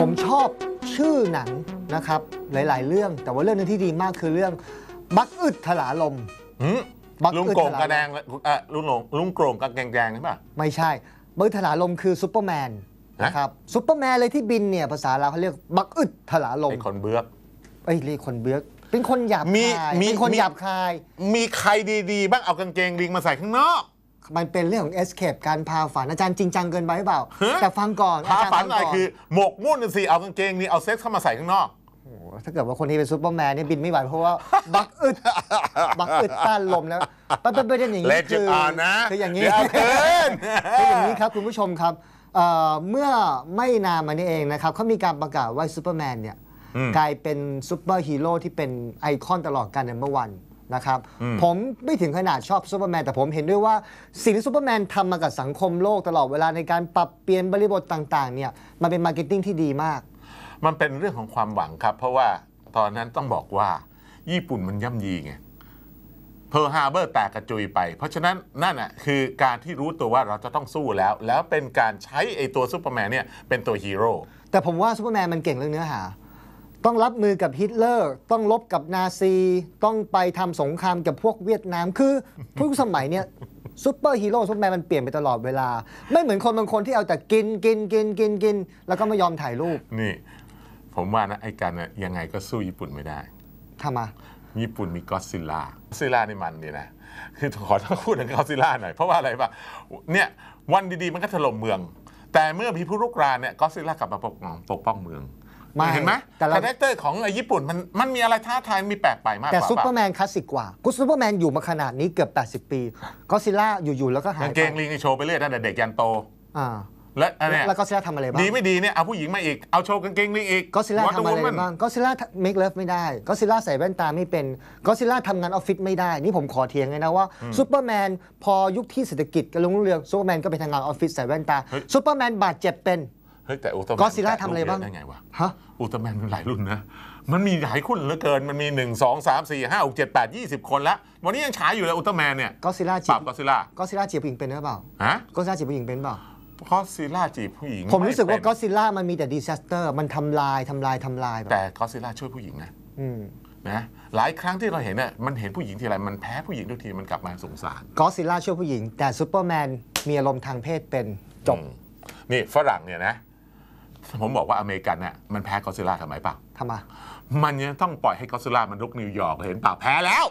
ผมชอบชื่อหนังนะครับ หลาย ๆ เรื่อง แต่ว่าเรื่องหนึงที่ดีมากคือเรื่อง บักอึดถลาลม หืมบักลุงอึดโกงถลากระแดงเอ่อลุงหลงลุงโกงกระแกงแดงใช่ป่ะ ไม่ใช่ บักอึดถลาลมคือซูเปอร์แมนฮะ นะครับซูเปอร์แมนเลยที่บินเนี่ยภาษาเราวเขาเรียกบักอึดถลาลมไอ้คนเบือก เอ้ยเรียกคนเบือกเป็นคนหยาบมีคายมีเป็นคนมี หยาบคาย มีใครดีๆ บ้างเอากางเกงลิงมาใส่ข้างนอก มันเป็นเรื่องของ escape การพาฝันอาจารย์จริงจังเกินไปหรือเปล่า ฮะ แต่ฟังก่อนพาจรย์ฝันหน่อยก่คือ หมกมุ่นน่ะสิเอากางเกงนี้เอาเซ็ตเข้ามาใส่ข้างนอก โอ้โหถ้าเกิดว่าคนที่เป็นซูเปอร์แมนเนี่ยบินไม่ไหวเพราะว่า บักอึดบักอึดต้านลมแล้วประประเด็นอย่างเลนี้นจุคืดออ่อนนะคืออย่างนี้เดี๋ยวเอาคืนคืออย่างนี้ครับคุณผู้ชมครับเอ่อเมื่อไม่นานมานี้เองนะครับเขามีการประกาศว่าซูเปอร์แมนเนี่ย อืม กลายเป็นซูเปอร์ฮีโร่ที่เป็นไอคอนตลอดการในเมื่อวัน นะครับอืมผมไม่ถึงขนาดชอบซูเปอร์แมนแต่ผมเห็นด้วยว่าสิ่งที่ซูเปอร์แมนทำมากับสังคมโลกตลอดเวลาในการปรับเปลี่ยนบริบทต่างๆเนี่ยมันเป็นมาร์เก็ตติ้งที่ดีมาก มันเป็นเรื่องของความหวังครับ เพราะว่าตอนนั้นต้องบอกว่าญี่ปุ่นมันย่ำยีไงเพอร์ฮาร์เบอร์แตกกระจุยไป เพราะฉะนั้นนั่นอะคือการที่รู้ตัวว่าเราจะต้องสู้แล้ว แล้วเป็นการใช้ไอ้ตัวซูเปอร์แมนเนี่ยเป็นตัวฮีโร่แต่ผมว่าซูเปอร์แมนมันเก่งเรื่องเนื้อหา ต้องรับมือกับฮิตเลอร์ ต้องลบกับนาซี ต้องไปทำสงครามกับพวกเวียดนาม คือทุกสมัยเนี่ยซูเปอร์ฮีโร่ซูเปอร์แมนมันเปลี่ยนไปตลอดเวลา ไม่เหมือนคนบางคนที่เอาแต่กินกินกินกินกิน แล้วก็ไม่ยอมถ่ายรูป นี่ ผมว่านะไอ้กันเนี่ยยังไงก็สู้ญี่ปุ่นไม่ได้ทำไมาญี่ปุ่นมีก็อดซิลล่าก็อดซิลล่านี่มันดีนะ คือขอต้องพูดถึงก็อดซิลล่าหน่อย เพราะว่าอะไรปะเนี่ยวันดีๆมันก็ถล่มเมือง แต่เมื่อมีผู้รุกรานเนี่ยก็อดซิลล่ากลับมาปกป้องปกป้องเมือง ไม่เห็นไหมแต่เราคาแรคเตอร์ของไอ้ญี่ปุ่นมันมันมีอะไรท้าทายมีแปลกไปมากกแต่ว่าซูเปอร์ปะแมนคลาสสิกกว่ากูซูเปอร์แมนอยู่มาขนาดนี้เกือบ 80 ปีก็ซิล่าอยู่ๆแล้วก็หายกางไปเกงลิงนี่โชว์ไปเรื่อยตั้งแต่เด็กยันโตอ่าและอันเนี้ยแล้วก็ซิล่าทำอะไรบ้างดีไม่ดีเนี่ยเอาผู้หญิงมาอีกเอาโชว์กางเกงลิงอีกก็ซิล่า Wonder ทำอะไร Woman บ้างก็ซิล่าเมคเลิฟไม่ได้ก็ซิล่าใส่แว่นตาไม่เป็นก็ซิล่าทำงานออฟฟิศไม่ได้ นี่ผมขอเถียงเลยนะว่าซูเปอร์แมนพอยุคที่เศรษฐกิจกำลังรุ่งเรืองซูเปอร์แมนก็ไปทำงานออฟฟิศใส่แว่นตาเฮ้ยซูเปอร์แมนบาดเจ็บเป็น เฮ้ยแต่อุลตร้าแมน Godzilla ทำอะไรบ้าง ได้ไงวะฮะ อุลตร้าแมนมันหลายรุ่นนะ มันมีหลายรุ่นเหลือเกินมันมี 1 2 3 4 5 6 7 8 20 คนละวันนี้ยังฉายอยู่เลยอุลตร้าแมนเนี่ยก็ซิล่าปจีราบบก็ซิล่าก็ซิล่าจีบผู้หญิงเป็นหรือเปล่าฮะก็ซิล่าจีบผู้หญิงเป็นเปล่า ก็ซิล่าจีบผู้หญิงผมรู้สึกว่าไเป็นก็ซิล่ามันมีแต่ดี s ซสเตอร์มันทำลายทำลายทำลายแบบแต่ก็ซิล่าช่วยผู้หญิงนะ อืมนะหลายครั้งที่เราเห็นเนี่ยมันเห็นผู้หญิงทีไรมันแพ้ผู้หญิงทุกทีมันกลับมาสงสารก็ซิล่าช่วยผู้หญิง แต่ซูเปอร์แมนมีอารมณ์ทางเพศเป็นจบ อืมนี่ฝรั่งเนี่ยนะ ผมบอกว่าอเมริกันเนี่ยมันแพ้ก็ซิล่าทำไมเปล่าทำไมมันยังต้องปล่อยให้ก็อดซิลล่ามันรุกนิวยอร์กเห็นเปล่าแพ้แล้ว